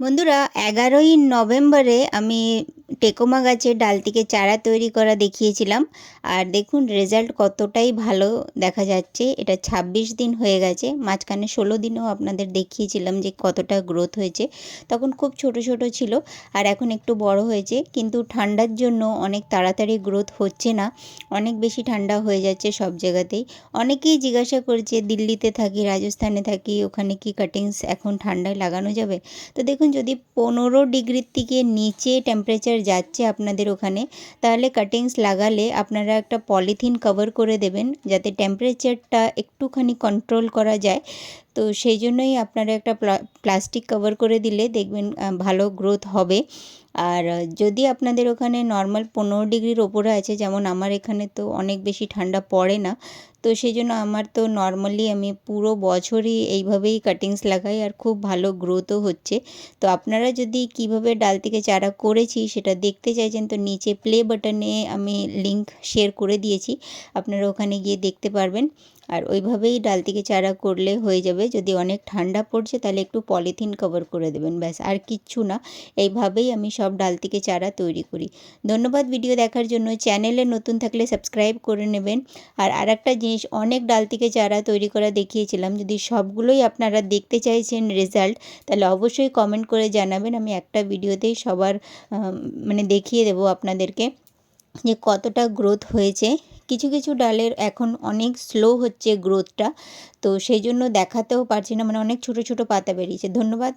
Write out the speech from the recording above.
বন্ধুরা এগারোই নভেম্বরে আমি টেকোমা গাছের ডাল থেকে চারা তৈরি করা দেখিয়েছিলাম। আর দেখুন রেজাল্ট কতটাই ভালো দেখা যাচ্ছে। এটা ২৬ দিন হয়ে গেছে। মাঝখানে ষোলো দিনও আপনাদের দেখিয়েছিলাম যে কতটা গ্রোথ হয়েছে। তখন খুব ছোট ছোট ছিল আর এখন একটু বড় হয়েছে। কিন্তু ঠান্ডার জন্য অনেক তাড়াতাড়ি গ্রোথ হচ্ছে না। অনেক বেশি ঠান্ডা হয়ে যাচ্ছে সব জায়গাতেই। অনেকেই জিজ্ঞাসা করছে, দিল্লিতে থাকি, রাজস্থানে থাকি, ওখানে কি কাটিংস এখন ঠান্ডায় লাগানো যাবে? তো দেখুন, যদি পনেরো ডিগ্রির থেকে নিচে টেম্পারেচার যাচ্ছে আপনাদের ওখানে, তাহলে কাটিংস লাগালে আপনারা একটা পলিথিন কভার করে দেবেন, যাতে টেম্পারেচারটা একটুখানি কন্ট্রোল করা যায়। তো সেই জন্যই আপনারা একটা প্লাস্টিক কভার করে দিলে দেখবেন ভালো গ্রোথ হবে। আর যদি আপনাদের ওখানে নর্মাল পনেরো ডিগ্রির ওপরে আছে, যেমন আমার এখানে তো অনেক বেশি ঠান্ডা পড়ে না, তো সেই জন্য আমার তো নর্মালি আমি পুরো বছরই এইভাবেই কাটিংস লাগাই আর খুব ভালো গ্রোথও হচ্ছে। তো আপনারা যদি কীভাবে ডাল থেকে চারা করেছি সেটা দেখতে চাইছেন, তো নিচে প্লে বাটনে আমি লিংক শেয়ার করে দিয়েছি, আপনারা ওখানে গিয়ে দেখতে পারবেন। আর ওইভাবেই ডাল থেকে চারা করলে হয়ে যাবে। যদি অনেক ঠান্ডা পড়ছে তাহলে একটু পলিথিন কভার করে দেবেন, ব্যাস। আর কিচ্ছু না। এইভাবেই আমি সব ডাল থেকে চারা তৈরি করি। ধন্যবাদ ভিডিও দেখার জন্য। চ্যানেলে নতুন থাকলে সাবস্ক্রাইব করে নেবেন। আর আরেকটা জিনিস, অনেক ডাল থেকে চারা তৈরি করা দেখিয়েছিলাম। যদি সবগুলোই আপনারা দেখতে চাইছেন রেজাল্ট তাহলে অবশ্যই কমেন্ট করে জানাবেন। আমি একটা ভিডিওতেই সবার মানে দেখিয়ে দেবো আপনাদেরকে যে কতটা গ্রোথ হয়েছে। কিছু কিছু ডালের এখন অনেক স্লো হচ্ছে গ্রোথটা তো সেই জন্য দেখাতেও পারছি না মানে অনেক ছোট ছোট পাতা বেরিয়েছে। ধন্যবাদ।